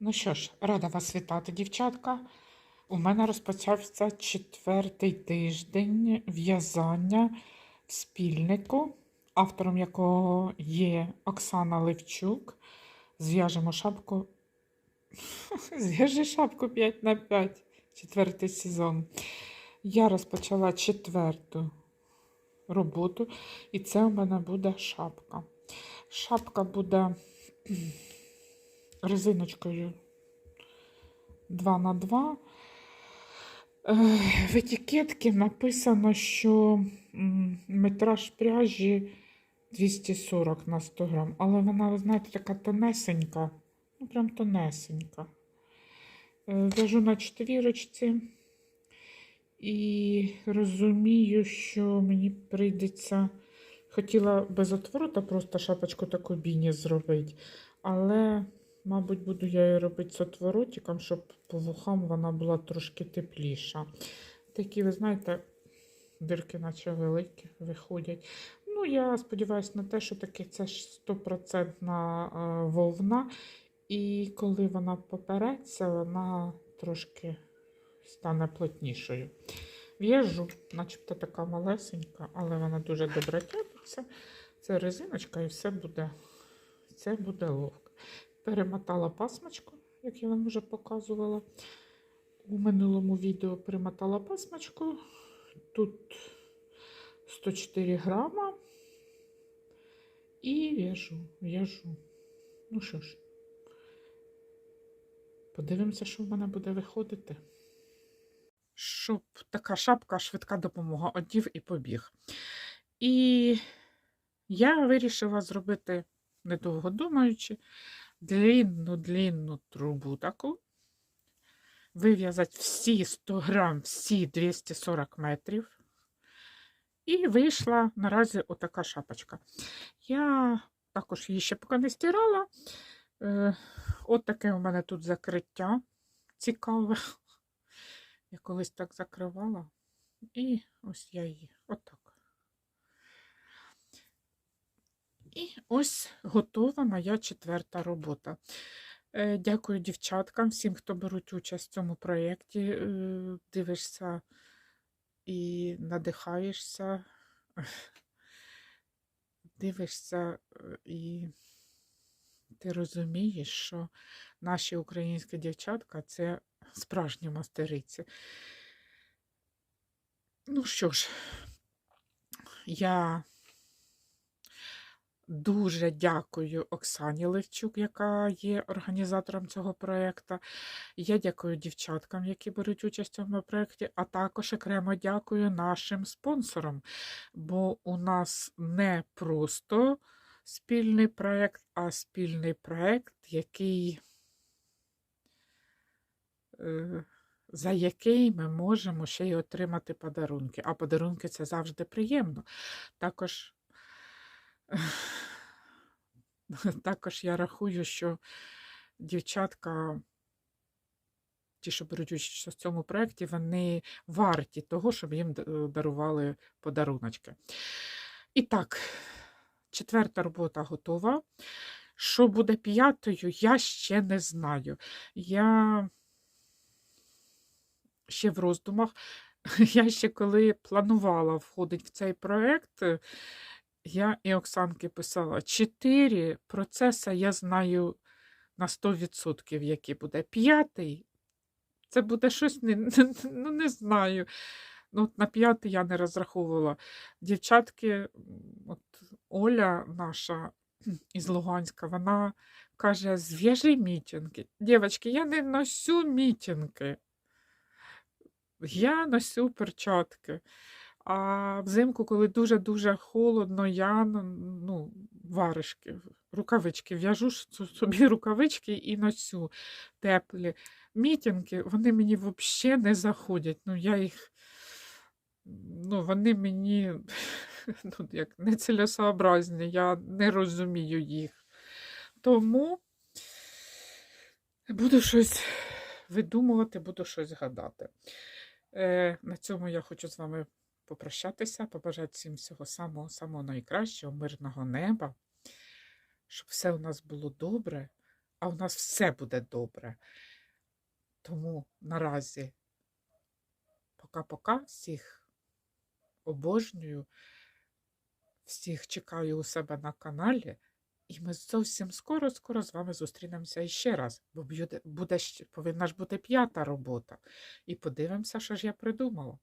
Ну що ж, рада вас вітати, дівчатка. У мене розпочався четвертий тиждень в'язання в спільнику, автором якого є Оксана Левчук. Зв'яжемо шапку. Зв'яжи шапку 5 на 5, четвертий сезон. Я розпочала четверту роботу, і це у мене буде шапка. Шапка буде резиночкою 2 на 2 В етикетці написано, що метраж пряжі 240 на 100 грам, але вона, ви знаєте, така тонесенька, ну прям тонесенька. Е, В'яжу на четвірочці і розумію, що мені прийдеться. Хотіла без отворота просто шапочку таку біні зробити, але, мабуть, буду я її робити з отворотиком, щоб по вухам вона була трошки тепліша. Такі, ви знаєте, дирки, наче великі, виходять. Ну, я сподіваюся на те, що таки це ж стопроцентна вовна, і коли вона попереться, вона трошки стане плотнішою. В'яжу, начебто така малесенька, але вона дуже добре тягнеться. Це резиночка і все буде, це буде ловко. Перемотала пасмочку, як я вам вже показувала. У минулому відео перемотала пасмочку. Тут 104 грама. І в'яжу, в'яжу. Ну що ж, подивимося, що в мене буде виходити щоб така шапка швидка допомога одів і побіг. І я вирішила зробити, недовго думаючи, длінну-длінну трубу таку, вив'язати всі 100 грам, всі 240 метрів. І вийшла наразі отака шапочка. Я також її ще поки не стирала. Е, От таке у мене тут закриття цікаве. Я колись так закривала, і ось я її отак. І ось готова моя четверта робота. Е, Дякую дівчаткам, всім, хто беруть участь в цьому проєкті. Е, Дивишся і надихаєшся, дивишся е, і ти розумієш, що наші українські дівчатка це справжні мастериці. Ну що ж, я дуже дякую Оксані Левчук, яка є організатором цього проєкту. Я дякую дівчаткам, які беруть участь в цьому проєкті, а також окремо дякую нашим спонсорам, бо у нас не просто спільний проєкт, а спільний проєкт, який е, за який ми можемо ще й отримати подарунки. А подарунки це завжди приємно. Також, також я рахую, що дівчатка, ті, що беруть участь в цьому проєкті, вони варті того, щоб їм дарували подаруночки. І так, четверта робота готова. Що буде п'ятою, я ще не знаю. Я ще в роздумах. Я ще коли планувала входити в цей проєкт, я і Оксанки писала: чотири процеси я знаю на 100%, який буде. П'ятий це буде щось, не, ну не знаю. Ну, от на п'ятий я не розраховувала. Дівчатки, от Оля наша із Луганська, вона каже: зв'яжи мітинги. Дівчатки, я не носю мітинги. Я носю перчатки. А взимку, коли дуже-дуже холодно, я ну, варежки, рукавички в'яжу собі рукавички і носю теплі. Мітинги, вони мені взагалі не заходять. Ну, я їх, ну, вони мені ну, як нецілесообразні, я не розумію їх. Тому буду щось видумувати, буду щось гадати. Е, на цьому я хочу з вами попрощатися, побажати всім всього самого самого найкращого, мирного неба, щоб все у нас було добре. а у нас все буде добре. Тому наразі пока-пока всіх обожнюю, всіх чекаю у себе на каналі. І ми зовсім скоро-скоро з вами зустрінемося іще раз, бо буде, буде, повинна ж бути п'ята робота. І подивимося, що ж я придумала.